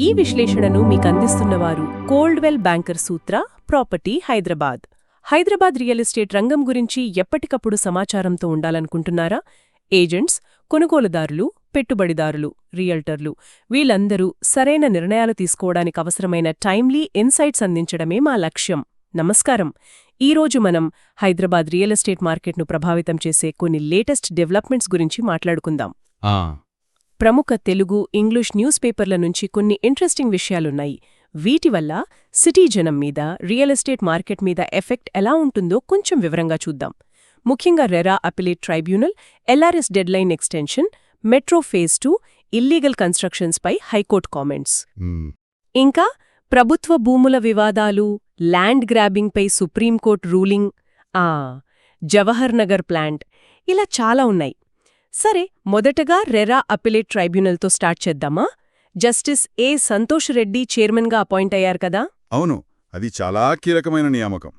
ఈ విశ్లేషణను మీకందిస్తున్నవారు Coldwell Banker Sutra Property Hyderabad. Hyderabad real estate రంగం గురించి ఎప్పటికప్పుడు సమాచారంతో ఉండాలనుకుంటున్నారా? ఏజెంట్స్ కొనుగోలుదారులు పెట్టుబడిదారులు రియల్టర్లు వీళ్ళందరూ సరైన నిర్ణయాలు తీసుకోవడానికి అవసరమైన టైమ్లీ ఇన్సైట్స్ అందించడమే మా లక్ష్యం. నమస్కారం. ఈరోజు మనం హైదరాబాద్ రియల్ ఎస్టేట్ మార్కెట్ను ప్రభావితం చేసే కొన్ని లేటెస్ట్ డెవలప్మెంట్స్ గురించి మాట్లాడుకుందాం. ప్రముఖ తెలుగు ఇంగ్లీష్ న్యూస్ పేపర్ల నుంచి కొన్ని ఇంట్రెస్టింగ్ విషయాలున్నాయి. వీటి వల్ల సిటీ జనం మీద రియల్ ఎస్టేట్ మార్కెట్ మీద ఎఫెక్ట్ ఎలా ఉంటుందో కొంచెం వివరంగా చూద్దాం. ముఖ్యంగా RERA appellate tribunal LRS deadline extension metro phase two illegal కన్స్ట్రక్షన్స్పై high court comments. ఇంకా ప్రభుత్వ భూముల వివాదాలు ల్యాండ్ గ్రాబింగ్పై సుప్రీంకోర్టు రూలింగ్ ఆ జవహర్ నగర్ ప్లాంట్ ఇలా చాలా ఉన్నాయి. సరే మొదటగా రెరా అపిలేట్ ట్రైబ్యునల్తో స్టార్ట్ చేద్దామా? జస్టిస్ ఏ సంతోష్ రెడ్డి చైర్మన్గా అపాయింట్ అయ్యారు కదా? అవును అది చాలా కీలకమైన నియామకం.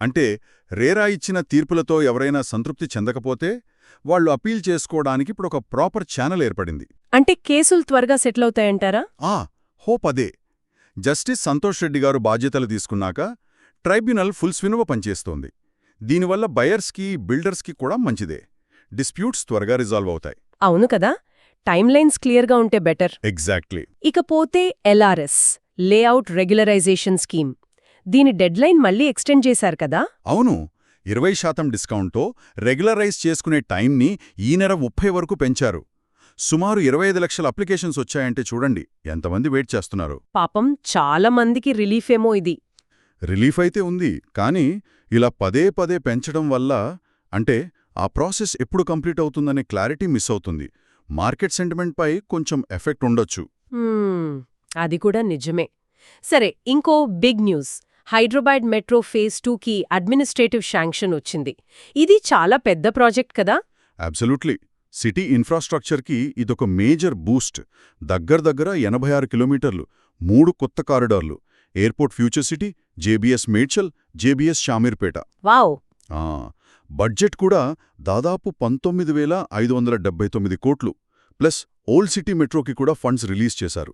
అంటే రేరా ఇచ్చిన తీర్పులతో ఎవరైనా సంతృప్తి చెందకపోతే వాళ్ళు అపీల్ చేసుకోవడానికి ఇప్పుడు ఒక ప్రాపర్ ఛానల్ ఏర్పడింది. అంటే కేసులు త్వరగా సెటిల్ అవుతాయంటారా ఆ హోప్ అదే. జస్టిస్ సంతోష్ రెడ్డి గారు బాధ్యతలు తీసుకున్నాక ట్రైబ్యునల్ ఫుల్ స్వినువ పనిచేస్తోంది. దీనివల్ల బయర్స్కి బిల్డర్స్కి కూడా మంచిదే. డిస్ప్యూట్స్ త్వరగా రిజాల్వ్ అవుతాయి. అవును కదా? టైమ్లైన్స్ క్లియర్గా ఉంటే బెటర్. ఎగ్జాక్ట్లీ. ఇకపోతే ఎల్ఆర్ఎస్ లేఅవుట్ రెగ్యులరైజేషన్ స్కీమ్. దీని డెడ్లైన్ మళ్ళీ ఎక్స్టెండ్ చేశారు కదా? అవును. ఇరవై శాతం డిస్కౌంట్తో రెగ్యులరైజ్ చేసుకునే టైంని ఈ నెల ముప్పై వరకు పెంచారు. సుమారు ఇరవై ఐదు లక్షల అప్లికేషన్స్ వచ్చాయంటే చూడండి ఎంతమంది వెయిట్ చేస్తున్నారు. పాపం చాలా మందికి రిలీఫేమో ఇది. రిలీఫ్ అయితే ఉంది కానీ ఇలా పదే పదే పెంచడం వల్ల అంటే ఆ ప్రాసెస్ ఎప్పుడు కంప్లీట్ అవుతుందనే క్లారిటీ మిస్ అవుతుంది. మార్కెట్ సెంటిమెంట్పై కొంచెం ఎఫెక్ట్ ఉండొచ్చు. అది కూడా నిజమే. సరే ఇంకో big news. Hyderabad metro phase టూకి అడ్మినిస్ట్రేటివ్ శాంక్షన్ వచ్చింది. ఇది చాలా పెద్ద ప్రాజెక్ట్ కదా? అబ్సల్యూట్లీ. సిటీ ఇన్ఫ్రాస్ట్రక్చర్కి ఇదొక మేజర్ బూస్ట్. దగ్గర దగ్గర ఎనభై ఆరు కిలోమీటర్లు మూడు కొత్త కారిడార్లు. Airport future city JBS Medchal JBS Shamirpet. Wow! ఆ, బడ్జెట్ కూడా దాదాపు పంతొమ్మిది వేల ఐదు వందల డెబ్బై తొమ్మిది కోట్లు. ప్లస్ ఓల్డ్ సిటీ మెట్రోకి కూడా ఫండ్స్ రిలీజ్ చేశారు.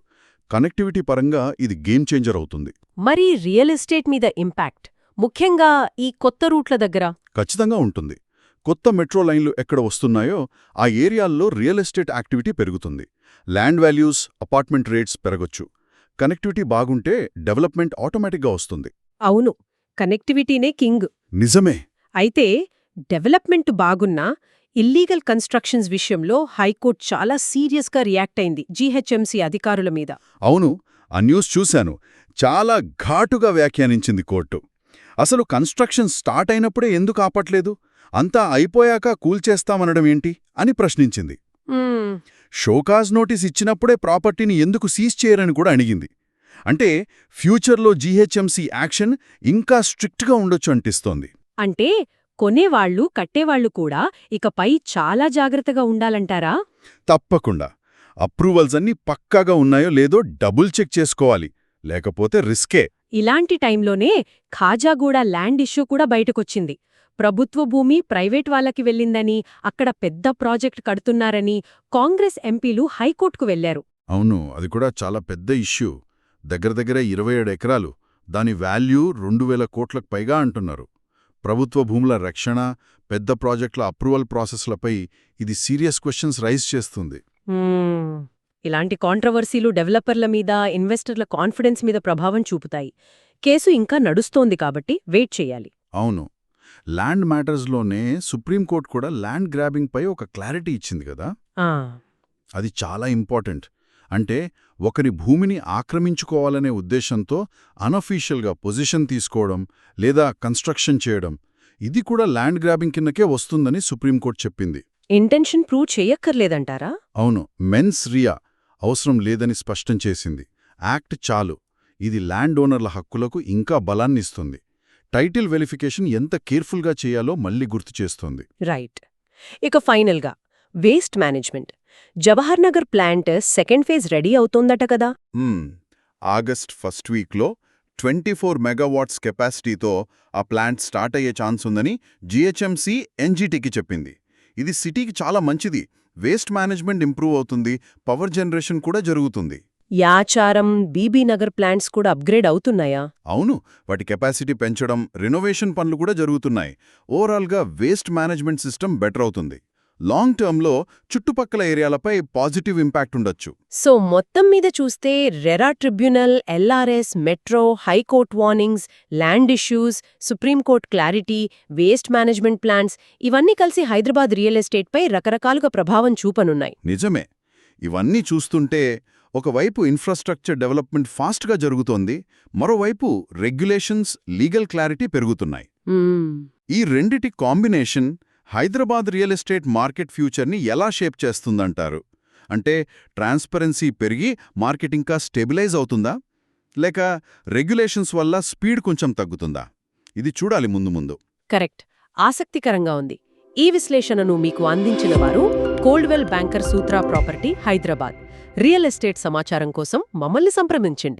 కనెక్టివిటీ పరంగా ఇది గేమ్ చేంజర్ అవుతుంది. మరి రియల్ ఎస్టేట్ మీద ఇంపాక్ట్? ముఖ్యంగా ఈ కొత్త రూట్ల దగ్గర? ఖచ్చితంగా ఉంటుంది. కొత్త మెట్రో లైన్లు ఎక్కడ వస్తున్నాయో ఆ ఏరియాల్లో రియల్ ఎస్టేట్ యాక్టివిటీ పెరుగుతుంది. ల్యాండ్ వాల్యూస్ అపార్ట్మెంట్ రేట్స్ పెరగొచ్చు. కనెక్టివిటీ బాగుంటే డెవలప్మెంట్ ఆటోమేటిక్గా వస్తుంది. అవును. కనెక్టివిటీనే కింగ్. నిజమే. అయితే డెవలప్మెంట్ బాగున్నా ఇల్లీగల్ కన్స్ట్రక్షన్స్ విషయంలో హైకోర్టు చాలా సీరియస్గా రియాక్ట్ అయింది జీహెచ్ఎంసీ అధికారుల మీద. అవును ఆ న్యూస్ చూశాను. చాలా ఘాటుగా వ్యాఖ్యానించింది కోర్టు. అసలు కన్స్ట్రక్షన్ స్టార్ట్ అయినప్పుడే ఎందుకు ఆపట్లేదు? అంతా అయిపోయాక కూల్చేస్తామనడం ఏంటి? అని ప్రశ్నించింది. షోకాజ్ నోటీస్ ఇచ్చినప్పుడే ప్రాపర్టీని ఎందుకు సీజ్ చేయరని కూడా అడిగింది. అంటే ఫ్యూచర్లో జీహెచ్ఎంసీ యాక్షన్ ఇంకా స్ట్రిక్ట్గా ఉండొచ్చు అంటిస్తోంది. అంటే కొనేవాళ్ళు కట్టేవాళ్ళు కూడా ఇకపై చాలా జాగ్రత్తగా ఉండాలంటారా? తప్పకుండా. అప్రూవల్స్ అన్నీ పక్కాగా ఉన్నాయో లేదో డబుల్ చెక్ చేసుకోవాలి. లేకపోతే రిస్కే. ఇలాంటి టైంలోనే ఖాజాగూడ ల్యాండ్ ఇష్యూ కూడా బయటకొచ్చింది. ప్రభుత్వ భూమి ప్రైవేట్ వాళ్ళకి వెళ్ళిందని అక్కడ పెద్ద ప్రాజెక్ట్ కడుతున్నారని కాంగ్రెస్ ఎంపీలు హైకోర్టుకు వెళ్ళారు అవును అది కూడా చాలా పెద్ద ఇష్యూ. దగ్గర దగ్గర ఇరవై ఏడు ఎకరాలు. దాని వాల్యూ రెండు వేల కోట్లకు పైగా అంటున్నారు. ప్రభుత్వ భూముల రక్షణ పెద్ద ప్రాజెక్టుల అప్రూవల్ ప్రాసెస్లపై ఇది సీరియస్ క్వశ్చన్స్ రైజ్ చేస్తుంది. ఇలాంటి కాంట్రవర్సీలు డెవలపర్ల మీద ఇన్వెస్టర్ల కాన్ఫిడెన్స్ మీద ప్రభావం చూపుతాయి. కేసు ఇంకా నడుస్తోంది కాబట్టి వెయిట్ చేయాలి. అవును. ల్యాండ్ మ్యాటర్స్లోనే సుప్రీంకోర్టు కూడా ల్యాండ్ గ్రాబింగ్పై ఒక క్లారిటీ ఇచ్చింది కదా? అది చాలా ఇంపార్టెంట్. అంటే ఒకరి భూమిని ఆక్రమించుకోవాలనే ఉద్దేశంతో అనఫీషియల్గా పొజిషన్ తీసుకోవడం లేదా కన్స్ట్రక్షన్ చేయడం ఇది కూడా ల్యాండ్ గ్రాబింగ్ కిందకే వస్తుందని సుప్రీంకోర్టు చెప్పింది. ఇంటెన్షన్ ప్రూవ్ చెయ్యక్కర్లేదంటారా అవును మెన్స్ రియా అవసరం లేదని స్పష్టం చేసింది. యాక్ట్ చాలు. ఇది ల్యాండ్ ఓనర్ల హక్కులకు ఇంకా బలాన్నిస్తుంది టైటిల్ వెరిఫికేషన్ ఎంత కేర్ఫుల్గా చేయాలో మళ్ళీ గుర్తు చేస్తోంది. రైట్ ఇక ఫైనల్గా waste management Jawahar Nagar plant second phase ready అవుతోందట కదా. ఆగస్ట్ ఫస్ట్ వీక్లో ట్వంటీ ఫోర్ మెగావాట్స్ కెపాసిటీతో ఆ ప్లాంట్ స్టార్ట్ అయ్యే ఛాన్స్ ఉందని జీహెచ్ఎంసీ ఎన్జీటీకి చెప్పింది. ఇది సిటీకి చాలా మంచిది. వేస్ట్ మేనేజ్మెంట్ ఇంప్రూవ్ అవుతుంది. పవర్ జనరేషన్ కూడా జరుగుతుంది. యాచారం బీబీ నగర్ ప్లాంట్స్ కూడా అప్గ్రేడ్ అవుతున్నాయా? అవును. వాటి కెపాసిటీ పెంచడం రినోవేషన్ పనులు కూడా జరుగుతున్నాయి. ఓవరాల్గా వేస్ట్ మేనేజ్మెంట్ సిస్టమ్ బెటర్ అవుతుంది. లాంగ్ టర్మ్లో చుట్టుపక్కల ఏరియాలపై పాజిటివ్ ఇంపాక్ట్ ఉండొచ్చు. సో మొత్తం మీద చూస్తే RERA tribunal LRS metro high court warnings land issues supreme court clarity waste management plans ఇవన్నీ కలిసి హైదరాబాద్ రియల్ ఎస్టేట్పై రకరకాలుగా ప్రభావం చూపనున్నాయి. నిజమే. ఇవన్నీ చూస్తుంటే ఒకవైపు ఇన్ఫ్రాస్ట్రక్చర్ డెవలప్మెంట్ ఫాస్ట్గా జరుగుతోంది మరోవైపు రెగ్యులేషన్స్ లీగల్ క్లారిటీ పెరుగుతున్నాయి. ఈ రెండిటి combination Hyderabad real estate market ఫ్యూచర్ని ఎలా షేప్ చేస్తుందంటారు? అంటే ట్రాన్స్పరెన్సీ పెరిగి మార్కెట్ ఇంకా స్టెబిలైజ్ అవుతుందా? లేక రెగ్యులేషన్స్ వల్ల స్పీడ్ కొంచెం తగ్గుతుందా? ఇది చూడాలి ముందు ముందు. కరెక్ట్. ఆసక్తికరంగా ఉంది. ఈ విశ్లేషణను మీకు అందించిన వారు Coldwell Banker Sutra Property Hyderabad. Real estate సమాచారం కోసం మమ్మల్ని సంప్రదించండి.